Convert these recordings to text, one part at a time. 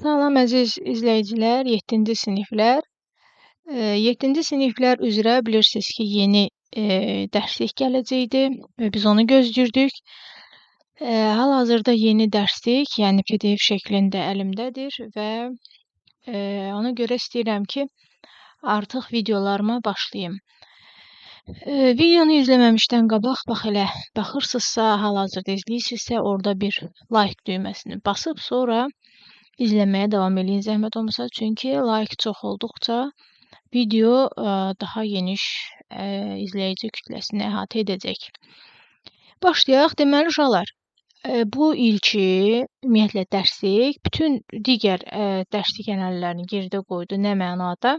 Salam əziz izləyicilər, 7-ci siniflər. 7-ci siniflər üzrə bilirsiniz ki, yeni dərslik gələcəkdir və biz onu gözləyirdik. Hal-hazırda yeni dərslik, yəni PDF şəklində əlimdədir və ona görə istəyirəm ki, artıq videolarıma başlayım. Videonu izləməmişdən qabaq bax elə baxırsınızsa, hal-hazırda izləyirsinizsə, orada bir like düyməsini basıb sonra izləməyə davam eləyin zəhmət olmasa. Çünki like çox olduqca video ə, daha geniş ə, izləyici kütləsini əhatə edəcək. Başlayaq. Deməli uşaqlar, ə, bu ilki ümumiyyətlə dərslik bütün digər dərslik ənənələrini geridə qoydu. Nə mənada?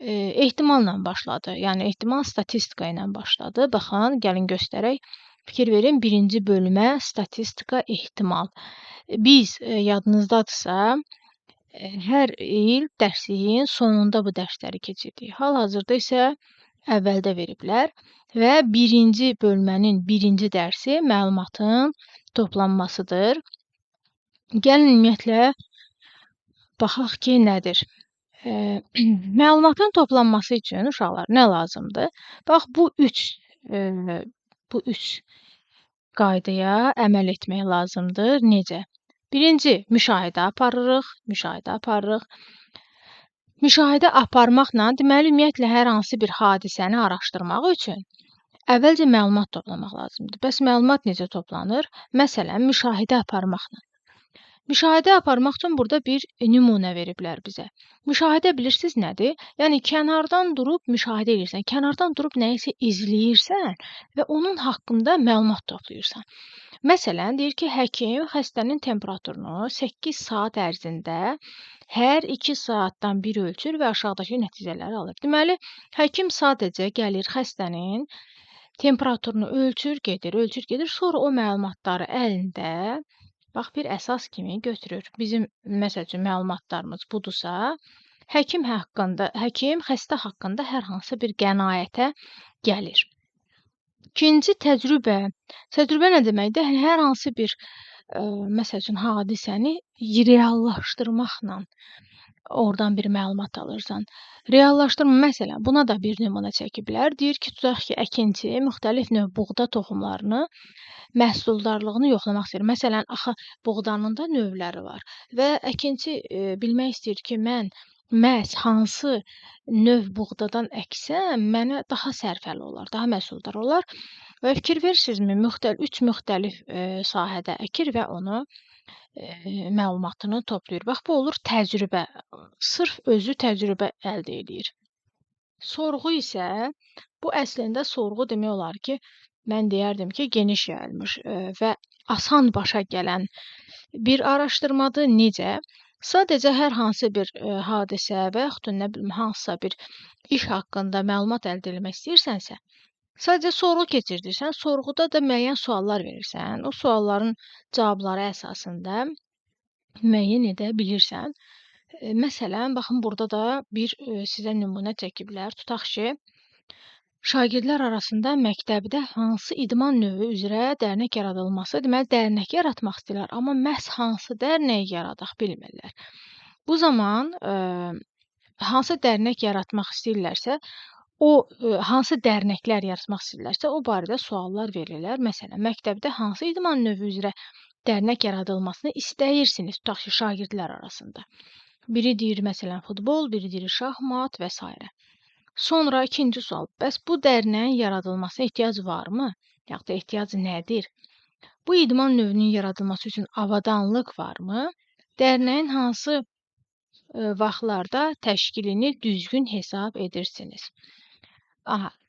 E, ehtimalla başladı. Yəni ehtimal statistika ilə başladı. Baxın, gəlin göstərək. Fikir verin, birinci bölmə statistika ehtimal. Biz e, yadınızdadırsa, e, hər il dərsliyin sonunda bu dərsləri keçirdik. Hal-hazırda isə əvvəldə veriblər və birinci bölmənin birinci dərsi məlumatın toplanmasıdır. Gəlin ümumiyyətlə baxaq ki, nədir? E, məlumatın toplanması üçün uşaqlar nə lazımdır? Bax bu 3 e, bu 3 qaydaya əməl etmək lazımdır. Necə? Birinci, müşahidə aparırıq, müşahidə aparırıq. Müşahidə aparmaqla, deməli, ümumiyyətlə hər hansı bir hadisəni araşdırmaq üçün əvvəlcə məlumat toplamaq lazımdır. Bəs məlumat necə toplanır? Məsələn, müşahidə aparmaqla. Müşahidə aparmaq üçün burada bir nümunə veriblər bizə. Müşahidə bilirsiniz nədir? Yəni kənardan durub müşahidə edirsən, kənardan durub nəyisə izləyirsən və onun haqqında məlumat toplayırsan. Məsələn, deyir ki, həkim xəstənin temperaturunu 8 saat ərzində hər 2 saatdan bir ölçür və aşağıdakı nəticələri alır. Deməli, həkim sadəcə gəlir xəstənin temperaturunu ölçür, gedir, ölçür, gedir, sonra o məlumatları əlində bax bir əsas kimi götürür. Bizim məsəl üçün məlumatlarımız budursa, həkim haqqında, həkim xəstə haqqında hər hansı bir qənaətə gəlir. İkinci təcrübə. Təcrübə nə deməkdir? Yəni hər hansı bir ə, məsəl üçün hadisəni reallaşdırmaqla oradan bir məlumat alırsan. Reallaşdırma məsələn, buna da bir nümunə çəkiblər. Deyir ki, tutaq ki, əkinçi müxtəlif növ buğda toxumlarını məhsuldarlığını yoxlamaq istəyir. Məsələn, axı buğdanın da növləri var və əkinçi e, bilmək istəyir ki, mən məhz hansı növ buğdadan əksəm, mənə daha sərfəli olar, daha məhsuldar olar və fikir verirsinizmi, müxtəl 3 müxtəlif e, sahədə əkir və onu e, məlumatını toplayır. Bax bu olur təcrübə. Sırf özü təcrübə əldə eləyir. Sorğu isə bu əslində sorğu demək olar ki, mən deyərdim ki, geniş yayılmış e, və asan başa gələn bir araşdırmadır. Necə? Sadəcə hər hansı bir ə, e, hadisə və yaxud da nə bilim hansısa bir iş haqqında məlumat əldə etmək istəyirsənsə, sadəcə sorğu keçirdirsən, sorğuda da müəyyən suallar verirsən. O sualların cavabları əsasında müəyyən edə bilirsən. E, məsələn, baxın burada da bir e, sizə nümunə çəkiblər. Tutaq ki, Şagirdlər arasında məktəbdə hansı idman növü üzrə dərnək yaradılması, deməli dərnək yaratmaq istəyirlər, amma məhz hansı dərnəyi yaradaq bilmirlər. Bu zaman ə, hansı dərnək yaratmaq istəyirlərsə, o ə, hansı dərnəklər yaratmaq istəyirlərsə, o barədə suallar verirlər. Məsələn, məktəbdə hansı idman növü üzrə dərnək yaradılmasını istəyirsiniz, tutaq ki, şagirdlər arasında. Biri deyir məsələn futbol, biri deyir şahmat və s. Sonra ikinci sual. Bəs bu dərnəyin yaradılmasına ehtiyac varmı? Yaxud da ehtiyac nədir? Bu idman növünün yaradılması üçün avadanlıq varmı? Dərnəyin hansı e, vaxtlarda təşkilini düzgün hesab edirsiniz? Aha,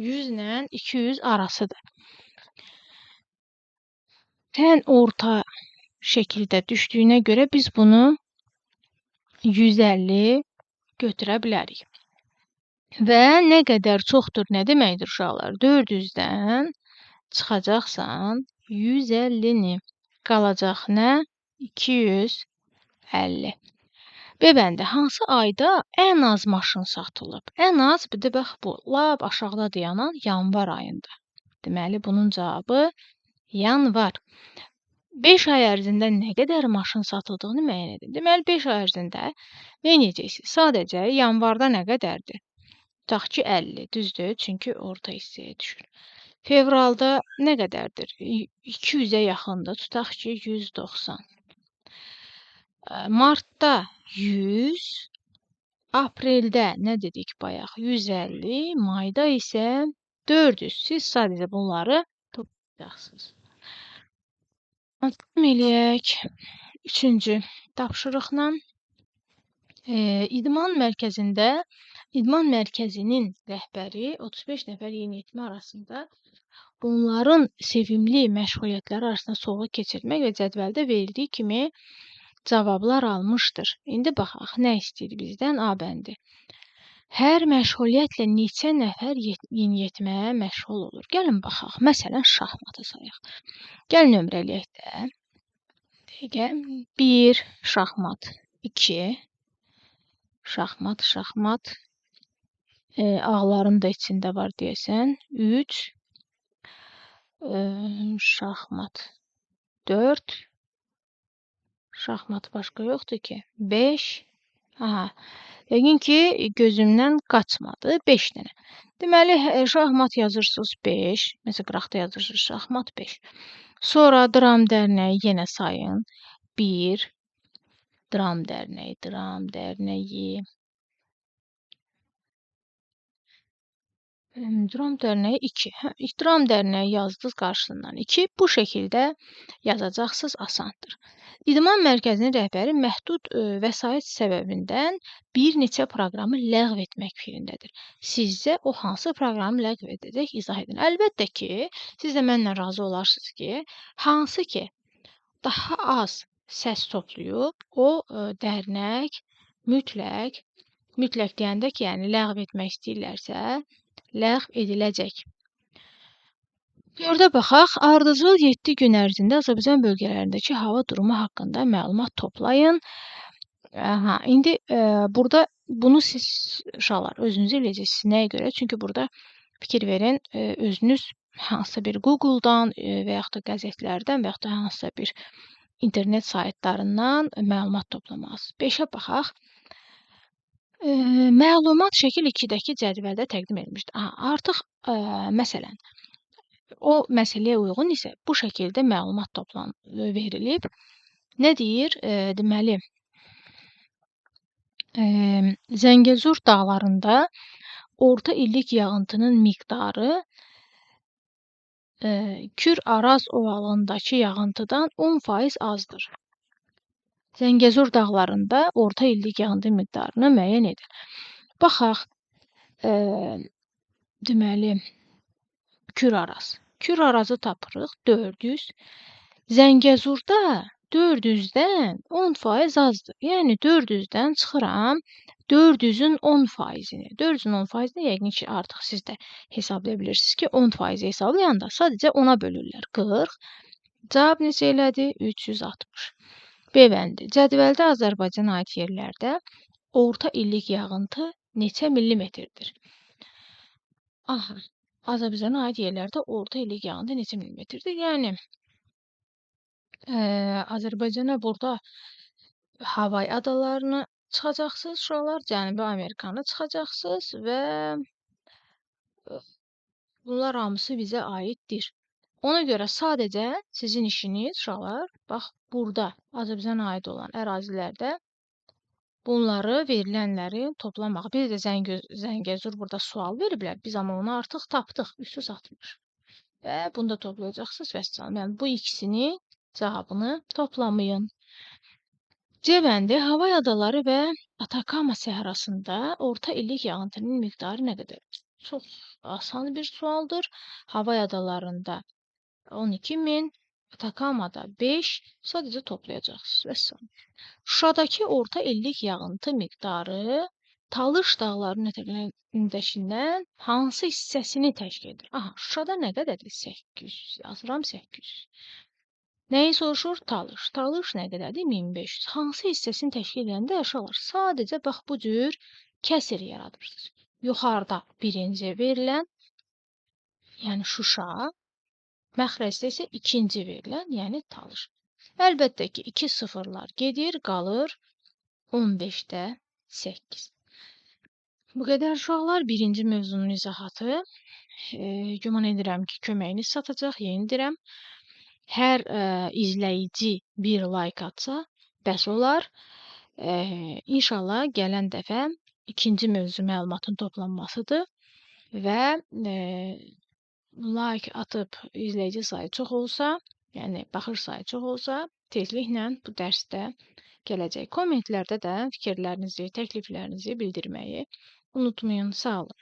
100 ilə 200 arasıdır. Ən orta şəkildə düşdüyünə görə biz bunu 150 götürə bilərik. Və nə qədər çoxdur nə deməkdir uşaqlar? 400-dən çıxacaqsan 150-ni. Qalacaq nə? 250. B bəndi hansı ayda ən az maşın satılıb? Ən az bir də bax bu lap aşağıda dayanan yanvar ayında. Deməli bunun cavabı yanvar. 5 ay ərzində nə qədər maşın satıldığını müəyyən edin. Deməli 5 ay ərzində nə edəcəksiniz? Sadəcə yanvarda nə qədərdir? Tutaq ki 50, düzdür? Çünki orta hissəyə düşür. Fevralda nə qədərdir? 200-ə yaxındır. Tutaq ki 190. Martda 100, apreldə nə dedik bayaq? 150, mayda isə 400. Siz sadəcə bunları toplayacaqsınız. Davam eləyək. Üçüncü tapşırıqla. E, idman mərkəzində idman mərkəzinin rəhbəri 35 nəfər yeniyetmə arasında bunların sevimli məşğuliyyətləri arasında sorğu keçirmək və cədvəldə verildiyi kimi cavablar almışdır. İndi baxaq, nə istəyir bizdən A bəndi. Hər məşğuliyyətlə neçə nəfər yeniyetmə məşğul olur? Gəlin baxaq. Məsələn, şahmatı sayaq. Gəl nömrələyək də. Dəqiqə 1 şahmat, 2 şahmat, şahmat e, ağların da içində var deyəsən. 3 e, şahmat 4 şahmat başqa yoxdur ki. 5 Aha. Yəqin ki, gözümdən qaçmadı 5 dənə. Deməli, şahmat yazırsınız 5. Məsələn, qıraqda yazırsınız şahmat 5. Sonra dram dərnəyi yenə sayın. 1 dram dərnəyi, dram dərnəyi. Dram dərnəyi 2. Hə, İhtiram dərnəyi yazdınız qarşısından 2. Bu şəkildə yazacaqsınız, asandır. İdman mərkəzinin rəhbəri məhdud ə, vəsait səbəbindən bir neçə proqramı ləğv etmək fikrindədir. Sizcə o hansı proqramı ləğv edəcək? İzah edin. Əlbəttə ki, siz də mənlə razı olarsınız ki, hansı ki daha az səs toplayıb, o ə, dərnək mütləq mütləq deyəndə ki, yəni ləğv etmək istəyirlərsə, ləğv ediləcək. Dördə baxaq. Ardıcıl 7 gün ərzində Azərbaycan bölgələrindəki hava durumu haqqında məlumat toplayın. Hə, indi e, burada bunu siz uşaqlar özünüz eləyəcəksiniz. Nəyə görə? Çünki burada fikir verin, e, özünüz hansısa bir Google-dan e, və yaxud da qəzetlərdən və yaxud da hansısa bir internet saytlarından məlumat toplamalısınız. 5-ə baxaq. Eee, məlumat şəkil 2-dəki cədvəldə təqdim edilmişdir. Aha, artıq, eee, məsələn, o məsələyə uyğun isə bu şəkildə məlumat toplan verilib. Nə deyir? Eee, deməli, eee, Zəngəzur dağlarında orta illik yağıntının miqdarı eee, Kür-Araz ovalığındakı yağıntıdan 10% azdır. Zəngəzur dağlarında orta illik yağıntı miqdarını müəyyən edin. Baxaq, ə, deməli, Kür-Araz. Kür-Arazı tapırıq 400. Zəngəzurda 400-dən 10% azdır. Yəni 400-dən çıxıram 400-ün 10%-ni. 400-ün 10%-ni yəqin ki, artıq siz də hesablaya bilirsiniz ki, 10% hesablayanda sadəcə 10-a bölürlər. 40. Cavab neçə elədi? 360. B bəndi. Cədvəldə Azərbaycana aid yerlərdə orta illik yağıntı neçə millimetrdir? Aha, Azərbaycana aid yerlərdə orta illik yağıntı neçə millimetrdir? Yəni ə, Azərbaycana burada Havay adalarını çıxacaqsınız uşaqlar, Cənubi Amerikanı çıxacaqsınız və bunlar hamısı bizə aiddir. Ona görə sadəcə sizin işiniz uşaqlar, bax burada Azərbaycana aid olan ərazilərdə bunları verilənləri toplamaq. Bir də Zəngə Zəngəzur burada sual veriblər. Biz amma onu artıq tapdıq. 360. Və bunu da toplayacaqsınız vəssalam. Yəni bu ikisini cavabını toplamayın. C bəndi Havay adaları və Atakama səhrasında orta illik yağıntının miqdarı nə qədərdir? çox asan bir sualdır. Havay adalarında 12000, Atakamada 5 sadəcə toplayacaqsınız. Vəssalam. Şuşadakı orta illik yağıntı miqdarı Talış dağlarının ətəyindəkindən hansı hissəsini təşkil edir? Aha, Şuşada nə qədərdir? 800. Yazıram 800. Nəyi soruşur? Talış. Talış nə qədərdir? 1500. Hansı hissəsini təşkil edəndə uşaqlar sadəcə bax bu cür kəsr yaradırsınız. Yuxarıda birinci verilən, yəni Şuşa, məxrəcdə isə ikinci verilən, yəni Talış. Əlbəttə ki, 2 sıfırlar gedir, qalır 15-də 8. Bu qədər uşaqlar birinci mövzunun izahatı. E, güman edirəm ki, köməyiniz çatacaq. Yenə deyirəm, hər ə, izləyici bir like atsa, bəs olar. E, inşallah gələn dəfə ikinci mövzu məlumatın toplanmasıdır və e, like atıb izləyici sayı çox olsa, yəni baxış sayı çox olsa, tezliklə bu dərsdə gələcək. Kommentlərdə də fikirlərinizi, təkliflərinizi bildirməyi unutmayın. Sağ olun.